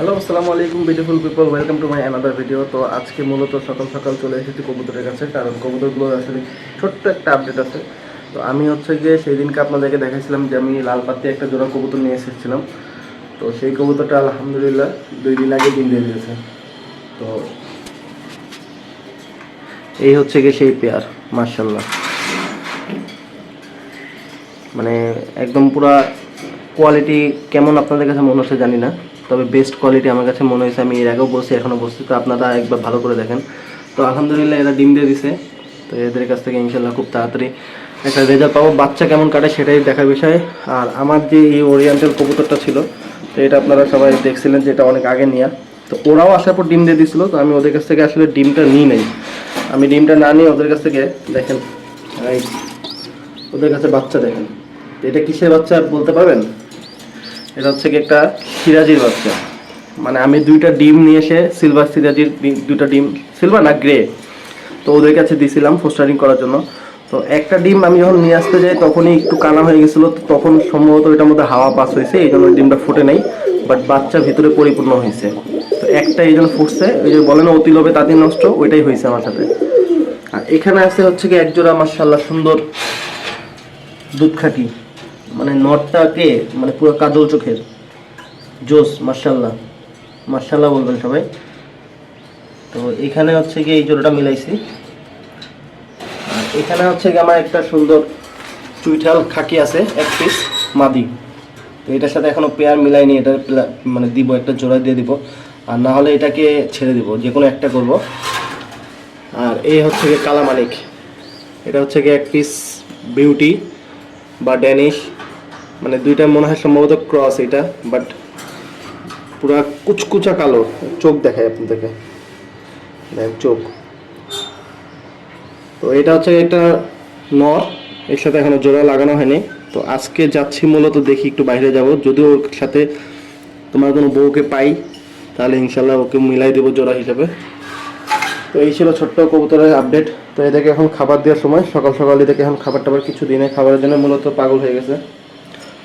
Hello আসসালামু আলাইকুম beautiful people welcome to my another video তো আজকে মূলত সকাল সকাল চলে এসেছি কবুতরের কাছে, কারণ কবুতরগুলোর আসলে ছোট্ট একটা আপডেট আছে। তো আমি হচ্ছে গিয়ে সেই দিনকে আপনাদেরকে দেখাইছিলাম যে আমি লাল পাতি একটা জোড়া কবুতর নিয়ে এসেছিলাম। তো সেই কবুতরটা আলহামদুলিল্লাহ দুই দিন আগে দিন দিয়ে দিয়েছে। তো এই হচ্ছে গিয়ে সেই পেয়ার মার্শাল্লাহ মানে একদম পুরা কোয়ালিটি কেমন আপনাদের কাছে মনে হচ্ছে জানি না। তবে বেস্ট কোয়ালিটি আমার কাছে মনে হয়েছে, আমি এর আগেও বলছি এখনও বলছি, তো আপনারা একবার ভালো করে দেখেন। তো আলহামদুলিল্লাহ এরা ডিম দিয়ে দিছে, তো এদের কাছ থেকে ইনশাল্লাহ খুব তাড়াতাড়ি একটা রেজাল্ট পাবো। বাচ্চা কেমন কাটে সেটাই দেখার বিষয়। আর আমার যে এই ওরিয়েন্টাল কবুতরটা ছিল, তো এটা আপনারা সবাই দেখছিলেন যে এটা অনেক আগে নেওয়া তো ওরাও আসার পর ডিম দিয়ে দিছিল, তো আমি ওদের কাছ থেকে আসলে ডিমটা নিই নাই। আমি ডিমটা না নিয়ে ওদের কাছ থেকে দেখেন ওদের কাছে বাচ্চা দেখেন। এটা কিসের বাচ্চা বলতে পারবেন? এটা হচ্ছে একটা সিরাজির বাচ্চা। মানে আমি দুইটা ডিম নিয়ে এসে সিলভার সিরাজির দুইটা ডিম, সিলভার না গ্রে, তো ওদের কাছে দিছিলাম ফোস্টারিং করার জন্য। তো একটা ডিম আমি যখন নিয়ে আসতে যাই, তখনই একটু কানা হয়ে গেছিল তখন সম্ভবত এটার মধ্যে হাওয়া পাস হয়েছে, এই জন্য ডিমটা ফুটে নাই বাট বাচ্চা ভিতরে পরিপূর্ণ হয়েছে। তো একটা এই জন্য ফুটছে, ওই যে বলে না, অতি লোভে তাঁতি নষ্ট, ওইটাই হয়েছে আমার সাথে। আর এখানে আছে হচ্ছে কি একজোড়া মার্শাল্লাহ সুন্দর দুধ খাঁটি। মানে নটটাকে মানে পুরো কাজল চোখের। জোস মার্শাল্লাহ মার্শাল্লাহ বলবেন সবাই। তো এখানে হচ্ছে কি এই জোড়াটা মিলাইছি। আর এখানে হচ্ছে কি আমার একটা সুন্দর চুইঠাল খাকি আছে, এক পিস মাদি। তো এটার সাথে এখনও পেয়ার মিলাইনি, এটা মানে দিব, একটা জোড়া দিয়ে দিব। আর না হলে এটাকে ছেড়ে দিব যে কোনো একটা করব। আর এই হচ্ছে গিয়ে কালামানিক। এটা হচ্ছে গিয়ে এক পিস বিউটি বা ড্যানিশ মানে দুইটা মনে হয় সম্ভবত ক্রস এটা বাট পুরা কুচকুচা কালো, চোখ দেখায় আপনাদেরকে। দেখ, চোখ। তো এটা হচ্ছে একটা নর, এর সাথে এখনও জোড়া লাগানো হয়নি। তো আজকে যাচ্ছি মূলত দেখি একটু বাইরে যাব। যদি ওর সাথে তোমার কোনো বউকে পাই, তাহলে ইনশাল্লাহ ওকে মিলাই দেবো জোড়া হিসেবে। তো এই ছিল ছোট্ট কবুতরের আপডেট তো এদেরকে এখন খাবার দেওয়ার সময়। সকাল সকাল এদেরকে এখন খাবার টাবার কিছু দিনে খাবারের জন্য মূলত পাগল হয়ে গেছে।